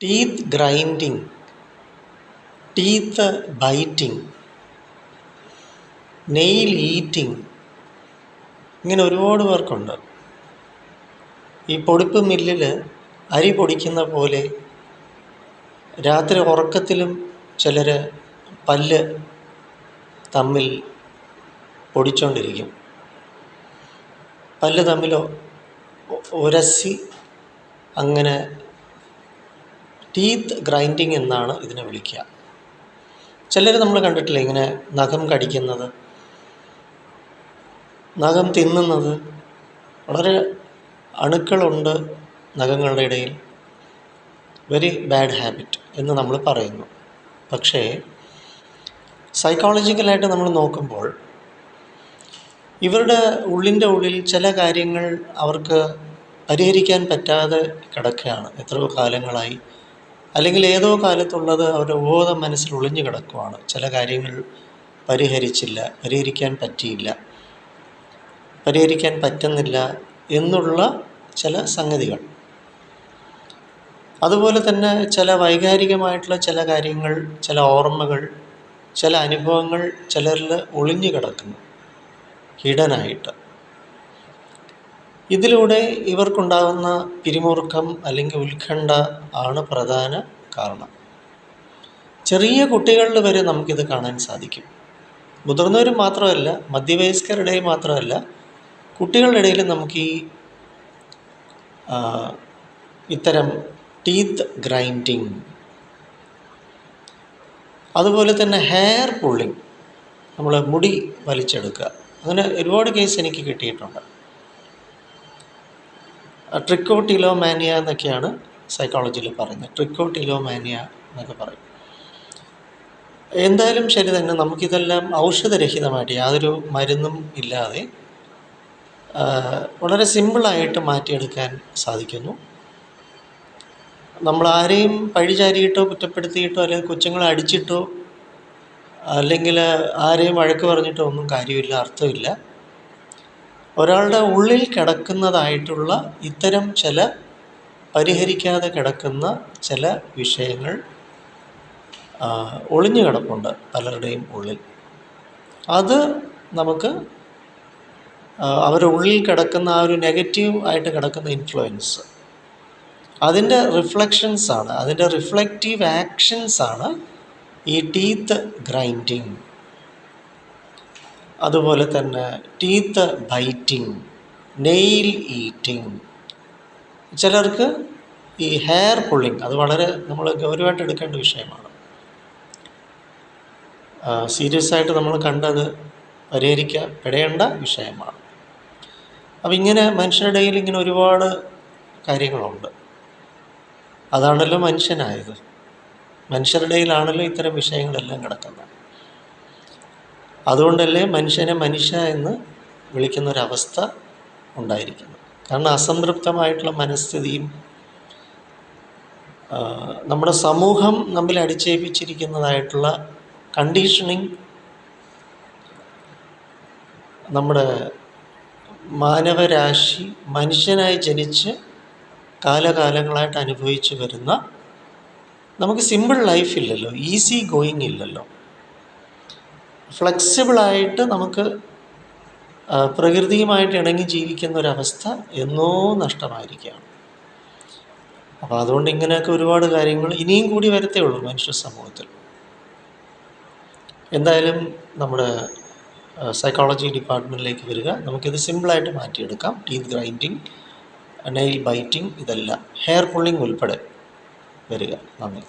Teeth grinding teeth biting nail eating ഇങ്ങനെ ഒരുപാട് പേർക്കുണ്ട്. ഈ പൊടിപ്പ് മില്ലിൽ അരി പൊടിക്കുന്ന പോലെ രാത്രി ഉറക്കത്തിലും ചിലർ പല്ല് തമ്മിൽ പൊടിച്ചുകൊണ്ടിരിക്കും പല്ല് തമ്മിൽ ഉരസി അങ്ങനെ ടീത്ത് ഗ്രൈൻഡിങ് എന്നാണ് ഇതിനെ വിളിക്കുക. ചിലർ നമ്മൾ കണ്ടിട്ടില്ലേ ഇങ്ങനെ നഖം കടിക്കുന്നത് നഖം തിന്നുന്നത് വളരെ അണുക്കളുണ്ട് നഖങ്ങളുടെ ഇടയിൽ. വെരി ബാഡ് ഹാബിറ്റ് എന്ന് നമ്മൾ പറയുന്നു. പക്ഷേ സൈക്കോളജിക്കലായിട്ട് നമ്മൾ നോക്കുമ്പോൾ ഇവരുടെ ഉള്ളിന്റെ ഉള്ളിൽ ചില കാര്യങ്ങൾ അവർക്ക് പരിഹരിക്കാൻ പറ്റാതെ കിടക്കുകയാണ്. എത്രയോ കാലങ്ങളായി അല്ലെങ്കിൽ ഏതോ കാലത്തുള്ളത് അവരുടെ ബോധം മനസ്സിൽ ഒളിഞ്ഞു കിടക്കുവാണ്. ചില കാര്യങ്ങൾ പരിഹരിച്ചില്ല പരിഹരിക്കാൻ പറ്റിയില്ല പരിഹരിക്കാൻ പറ്റുന്നില്ല എന്നുള്ള ചില സംഗതികൾ. അതുപോലെ തന്നെ ചില വൈകാരികമായിട്ടുള്ള ചില കാര്യങ്ങൾ ചില ഓർമ്മകൾ ചില അനുഭവങ്ങൾ ചിലരിൽ ഒളിഞ്ഞു കിടക്കുന്നു ഹിഡനായിട്ട്. ഇതിലൂടെ ഇവർക്കുണ്ടാകുന്ന പിരിമുറുക്കം അല്ലെങ്കിൽ ഉത്കണ്ഠ ആണ് പ്രധാന കാരണം. ചെറിയ കുട്ടികളിൽ വരെ നമുക്കിത് കാണാൻ സാധിക്കും. മുതിർന്നവരും മാത്രമല്ല മധ്യവയസ്കരുടെ മാത്രമല്ല കുട്ടികളുടെ ഇടയിൽ നമുക്ക് ഈ ഇത്തരം ടീത്ത് ഗ്രൈൻഡിങ് അതുപോലെ തന്നെ ഹെയർ പുള്ളിങ് നമ്മൾ മുടി വലിച്ചെടുക്കുക അങ്ങനെ ഒരുപാട് കേസ് എനിക്ക് കിട്ടിയിട്ടുണ്ട്. ട്രിക്കോട്ടിലോമാനിയ എന്നൊക്കെയാണ് സൈക്കോളജിയിൽ പറയുന്നത്. ട്രിക്കോട്ടിലോമാനിയ എന്നൊക്കെ പറയും. എന്തായാലും ശരി തന്നെ നമുക്കിതെല്ലാം ഔഷധരഹിതമായിട്ട് യാതൊരു മരുന്നും ഇല്ലാതെ വളരെ സിമ്പിളായിട്ട് മാറ്റിയെടുക്കാൻ സാധിക്കുന്നു. നമ്മൾ ആരെയും പഴിചാരിയിട്ടോ കുറ്റപ്പെടുത്തിയിട്ടോ അല്ലെങ്കിൽ കൊച്ചുങ്ങളെ അടിച്ചിട്ടോ അല്ലെങ്കിൽ ആരെയും വഴക്ക് പറഞ്ഞിട്ടോ ഒന്നും കാര്യമില്ല അർത്ഥമില്ല. ഒരാളുടെ ഉള്ളിൽ കിടക്കുന്നതായിട്ടുള്ള ഇത്തരം ചില പരിഹരിക്കാതെ കിടക്കുന്ന ചില വിഷയങ്ങൾ ഒളിഞ്ഞു കിടപ്പുണ്ട് പലരുടെയും ഉള്ളിൽ. അത് നമുക്ക് അവരുടെ ഉള്ളിൽ കിടക്കുന്ന ആ ഒരു നെഗറ്റീവ് ആയിട്ട് കിടക്കുന്ന ഇൻഫ്ലുവൻസ് അതിന്റെ റിഫ്ലക്ഷൻസാണ് അതിന്റെ റിഫ്ലക്റ്റീവ് ആക്ഷൻസാണ് ഈ ടീത്ത് ഗ്രൈൻഡിങ് അതുപോലെ തന്നെ ടീത്ത് ബൈറ്റിംഗ് നെയിൽ ഈറ്റിംഗ് ചിലർക്ക് ഈ ഹെയർ പുള്ളിങ് അത് വളരെ നമ്മൾ ഗൗരവമായിട്ട് എടുക്കേണ്ട വിഷയമാണ്. സീരിയസ് ആയിട്ട് നമ്മൾ കണ്ടത് പരിഹരിക്കപ്പെടേണ്ട വിഷയമാണ്. അപ്പം ഇങ്ങനെ മനുഷ്യരുടെ ഇടയിൽ ഇങ്ങനെ ഒരുപാട് കാര്യങ്ങളുണ്ട്. അതാണല്ലോ മനുഷ്യനായത്. മനുഷ്യരുടെ ഇടയിലാണല്ലോ ഇത്തരം വിഷയങ്ങളെല്ലാം കിടക്കുന്നത്. അതുകൊണ്ടല്ലേ മനുഷ്യനെ മനുഷ്യ എന്ന് വിളിക്കുന്നൊരവസ്ഥ ഉണ്ടായിരിക്കുന്നത് കാരണം അസംതൃപ്തമായിട്ടുള്ള മനസ്ഥിതിയും നമ്മുടെ സമൂഹം നമ്മിൽ അടിച്ചേൽപ്പിച്ചിരിക്കുന്നതായിട്ടുള്ള കണ്ടീഷനിങ് നമ്മുടെ മാനവരാശി മനുഷ്യനായി ജനിച്ച് കാലകാലങ്ങളായിട്ട് അനുഭവിച്ചു വരുന്ന നമുക്ക് സിമ്പിൾ ലൈഫ് ഇല്ലല്ലോ ഈസി ഗോയിങ് ഇല്ലല്ലോ. ഫ്ലെക്സിബിളായിട്ട് നമുക്ക് പ്രകൃതിയുമായിട്ട് ഇണങ്ങി ജീവിക്കുന്ന ഒരവസ്ഥ എന്നോ നഷ്ടമായിരിക്കുകയാണ് അപ്പോൾ അതുകൊണ്ട് ഇങ്ങനെയൊക്കെ ഒരുപാട് കാര്യങ്ങൾ ഇനിയും കൂടി വരത്തേ ഉള്ളൂ മനുഷ്യ സമൂഹത്തിൽ. എന്തായാലും നമ്മുടെ സൈക്കോളജി ഡിപ്പാർട്ട്മെന്റിലേക്ക് വരിക. നമുക്കിത് സിമ്പിളായിട്ട് മാറ്റിയെടുക്കാം. ടീത്ത് ഗ്രൈൻഡിങ് നെയിൽ ബൈറ്റിംഗ് ഇതെല്ലാം. ഹെയർ പുള്ളിങ് ഉൾപ്പെടെ വരിക. നന്ദി.